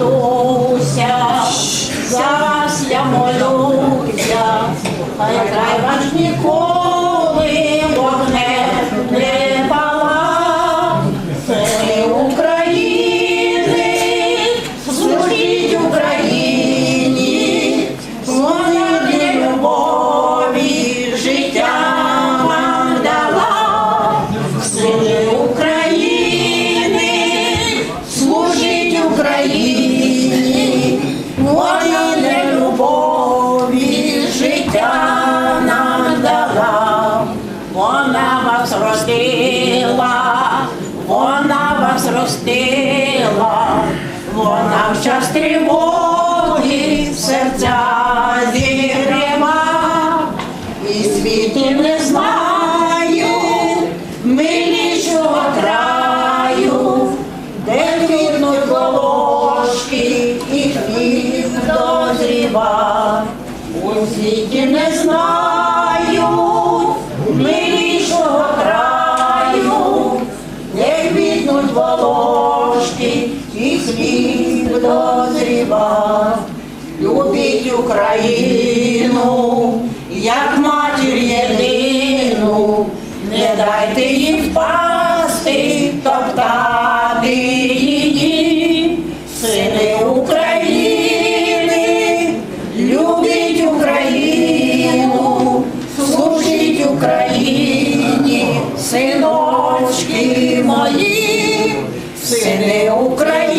матуся, зараз я молюся, хай край ваш вас вона вас ростила, вона в час тривоги серця зігріва, і світу не знаю, милішого краю, де квітнуть волошки і хліб дозріва. У світі не знаю, і світ дозрівав. любить Україну, як матір єдину, не дайте їм впасти, топтати її, сини України, любіть Україну, служіть Україні, синочки мої сини України.